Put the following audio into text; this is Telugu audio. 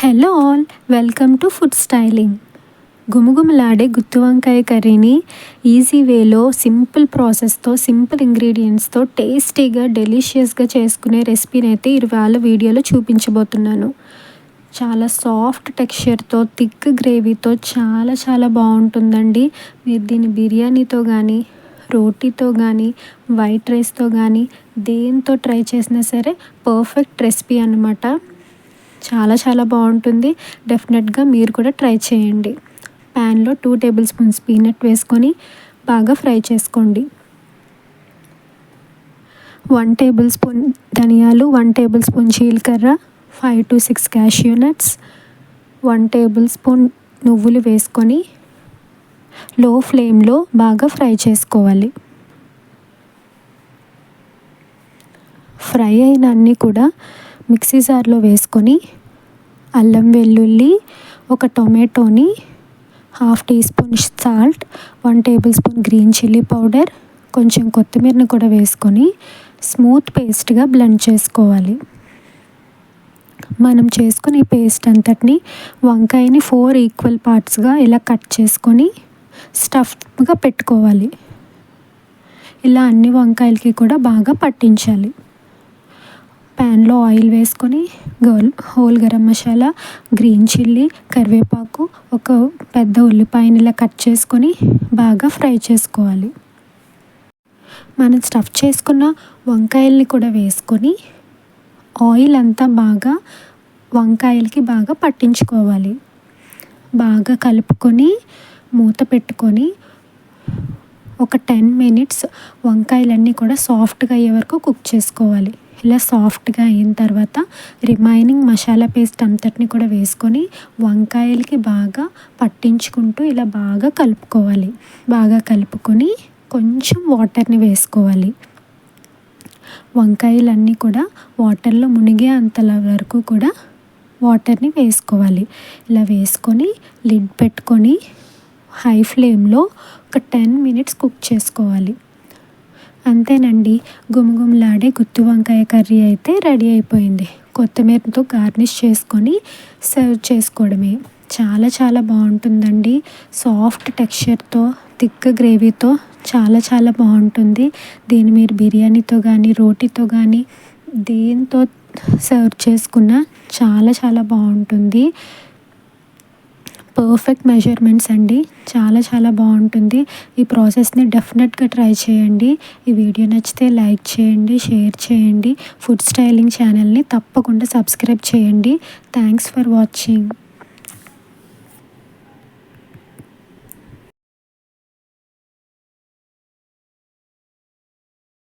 Hello all welcome to food styling. గుమగుమలాడే గుత్తి వంకాయ కర్రీని ఈజీ వేలో సింపుల్ ప్రాసెస్తో సింపుల్ ఇంగ్రీడియంట్స్తో టేస్టీగా డెలిషియస్గా చేసుకునే రెసిపీని అయితే ఇవాళ వీడియోలో చూపించబోతున్నాను. చాలా సాఫ్ట్ టెక్స్చర్తో థిక్ గ్రేవీతో చాలా చాలా బాగుంటుందండి. మీరు దీన్ని బిర్యానీతో కానీ రోటీతో కానీ వైట్ రైస్తో కానీ దేంతో ట్రై చేసినా సరే పర్ఫెక్ట్ రెసిపీ అనమాట చాలా చాలా బాగుంటుంది. డెఫినెట్గా మీరు కూడా ట్రై చేయండి. ప్యాన్లో టూ టేబుల్ స్పూన్స్ పీనట్ వేసుకొని బాగా ఫ్రై చేసుకోండి. వన్ టేబుల్ స్పూన్ ధనియాలు వన్ టేబుల్ స్పూన్ జీలకర్ర five to six cashew nuts one tablespoon నువ్వులు వేసుకొని లో ఫ్లేమ్లో బాగా ఫ్రై చేసుకోవాలి. ఫ్రై అయిన అన్నీ కూడా మిక్సీ జార్లో వేసుకొని అల్లం వెల్లుల్లి ఒక టొమాటోని half teaspoon salt one tablespoon green chilli powder కొంచెం కొత్తిమీరని కూడా వేసుకొని స్మూత్ పేస్ట్గా బ్లెండ్ చేసుకోవాలి. మనం చేసుకుని పేస్ట్ అంతటిని వంకాయని ఫోర్ ఈక్వల్ పార్ట్స్గా ఇలా కట్ చేసుకొని స్టఫ్గా పెట్టుకోవాలి. ఇలా అన్ని వంకాయలకి కూడా బాగా పట్టించాలి. ప్యాన్లో ఆయిల్ వేసుకొని goal whole garam masala green chilli కరివేపాకు ఒక పెద్ద ఉల్లిపాయని ఇలా కట్ చేసుకొని బాగా ఫ్రై చేసుకోవాలి. మనం స్టఫ్ చేసుకున్న వంకాయల్ని కూడా వేసుకొని ఆయిల్ అంతా బాగా వంకాయలకి బాగా పట్టించుకోవాలి. బాగా కలుపుకొని మూత పెట్టుకొని ఒక టెన్ మినిట్స్ వంకాయలన్నీ కూడా సాఫ్ట్గా అయ్యే వరకు కుక్ చేసుకోవాలి. ఇలా సాఫ్ట్గా అయిన తర్వాత రిమైనింగ్ మసాలా పేస్ట్ అంతటిని కూడా వేసుకొని వంకాయలకి బాగా పట్టించుకుంటూ ఇలా బాగా కలుపుకోవాలి. బాగా కలుపుకొని కొంచెం వాటర్ని వేసుకోవాలి. వంకాయలన్నీ కూడా వాటర్లో మునిగే అంతల వరకు కూడా వాటర్ని వేసుకోవాలి. ఇలా వేసుకొని లిడ్ పెట్టుకొని హై ఫ్లేమ్లో ఒక టెన్ మినిట్స్ కుక్ చేసుకోవాలి. అంతేనండి. గుమగుమలాడే గుత్తి వంకాయ కర్రీ అయితే రెడీ అయిపోయింది. కొత్తిమీరతో గార్నిష్ చేసుకొని సర్వ్ చేసుకోవడమే. చాలా చాలా బాగుంటుందండి. సాఫ్ట్ టెక్స్చర్తో థిక్ గ్రేవీతో చాలా చాలా బాగుంటుంది. దీన్ని మీరు బిర్యానీతో కానీ రోటీతో కానీ దేంతో సర్వ్ చేసుకున్న చాలా చాలా బాగుంటుంది. పర్ఫెక్ట్ మెజర్మెంట్స్ అండి. చాలా చాలా బాగుంటుంది. ఈ ప్రాసెస్ని డెఫినెట్గా ట్రై చేయండి. ఈ వీడియో నచ్చితే లైక్ చేయండి షేర్ చేయండి. ఫుడ్ స్టైలింగ్ ఛానల్ని తప్పకుండా సబ్స్క్రైబ్ చేయండి. Thanks for watching